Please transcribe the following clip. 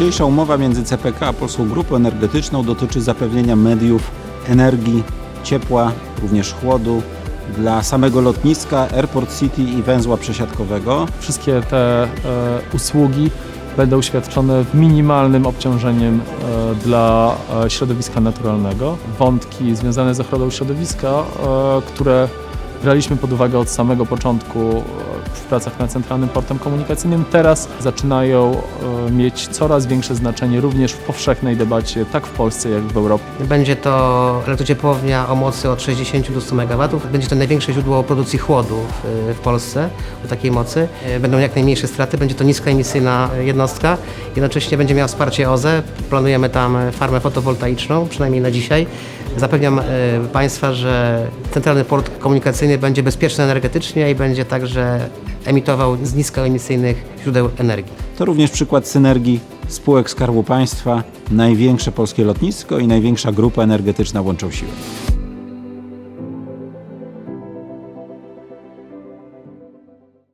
Dzisiejsza umowa między CPK a Polską Grupą Energetyczną dotyczy zapewnienia mediów energii, ciepła, również chłodu dla samego lotniska, Airport City i węzła przesiadkowego. Wszystkie te e, usługi będą świadczone w minimalnym obciążeniem e, dla e, środowiska naturalnego. Wątki związane z ochroną środowiska, e, które braliśmy pod uwagę od samego początku w pracach nad Centralnym Portem Komunikacyjnym, teraz zaczynają e, mieć coraz większe znaczenie również w powszechnej debacie, tak w Polsce, jak w Europie. Będzie to elektrociepłownia o mocy od 60 do 100 MW. Będzie to największe źródło produkcji chłodu w, Polsce o takiej mocy. E, Będą jak najmniejsze straty, będzie to niskoemisyjna jednostka. Jednocześnie będzie miała wsparcie OZE. Planujemy tam farmę fotowoltaiczną, przynajmniej na dzisiaj. Zapewniam e, Państwa, że Centralny Port Komunikacyjny będzie bezpieczny energetycznie i będzie także emitował z niskoemisyjnych źródeł energii. To również przykład synergii spółek Skarbu Państwa. Największe polskie lotnisko i największa grupa energetyczna łączą siły.